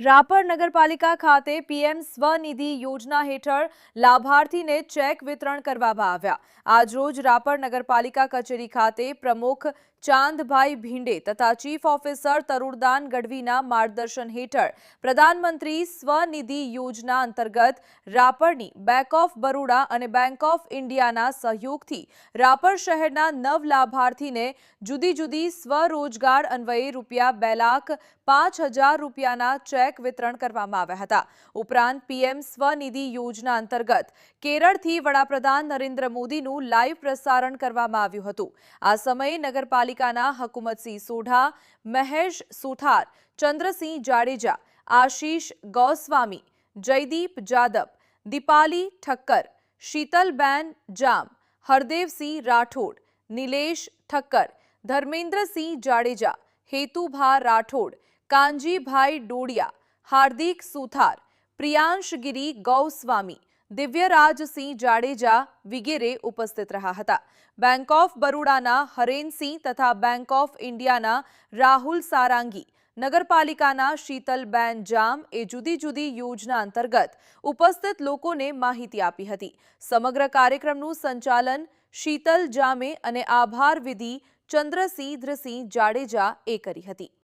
રાપર નગરપાલિકા ખાતે પીએમ સ્વનિધિ યોજના હેઠળ લાભાર્થીને ચેક વિતરણ કરવામાં આવ્યા. આજરોજ રાપર નગરપાલિકા કચેરી ખાતે પ્રમુખ ચાંદભાઈ ભીંડે તથા ચીફ ઓફિસર તરુણદાન ગઢવીના માર્ગદર્શન હેઠળ પ્રધાનમંત્રી સ્વનિધિ યોજના અંતર્ગત રાપરની બેંક ઓફ બરોડા અને બેંક ઓફ ઇન્ડિયાના સહયોગથી રાપર શહેરના નવ લાભાર્થીને જુદી જુદી સ્વરોજગાર અન્વયે રૂપિયા બે લાખ પાંચ હજાર રૂપિયાના ચેક વિતરણ કરવામાં આવ્યા હતા. ઉપરાંત પીએમ સ્વનિધિ યોજના અંતર્ગત કેરળથી વડાપ્રધાન નરેન્દ્ર મોદીનું લાઈવ પ્રસારણ કરવામાં આવ્યું હતું. આ સમયે નગરપાલિકાના હકુમતસિંહ સોઢા, મહેશ સુથાર ચંદ્રસિંહ જાડેજા, આશીષ ગોસ્વામી, જયદીપ જાદવ, દીપાલી ઠક્કર, શીતલબેન જામ, હરદેવસિંહ રાઠોડ, નિલેશ ઠક્કર, ધર્મેન્દ્રસિંહ જાડેજા, હેતુભા રાઠોડ કાંજીભાઈ ડોડિયા હાર્દિક સુથાર પ્રિયાંશગીરી ગૌસ્વામી દિવ્યરાજસિંહ જાડેજા વિગેરે ઉપસ્થિત રહ્યા હતા. બેંક ઓફ બરોડાના હરેનસિંહ તથા બેંક ઓફ ઇન્ડિયાના રાહુલ સારાંગી, નગરપાલિકાના શીતલબેન જામ એ જુદી જુદી યોજના અંતર્ગત ઉપસ્થિત લોકોને માહિતી આપી હતી. સમગ્ર કાર્યક્રમનું સંચાલન શીતલ જામે અને આભાર વિધિ ચંદ્રસિંહ ધ્રસિંહ જાડેજા એ કરી હતી.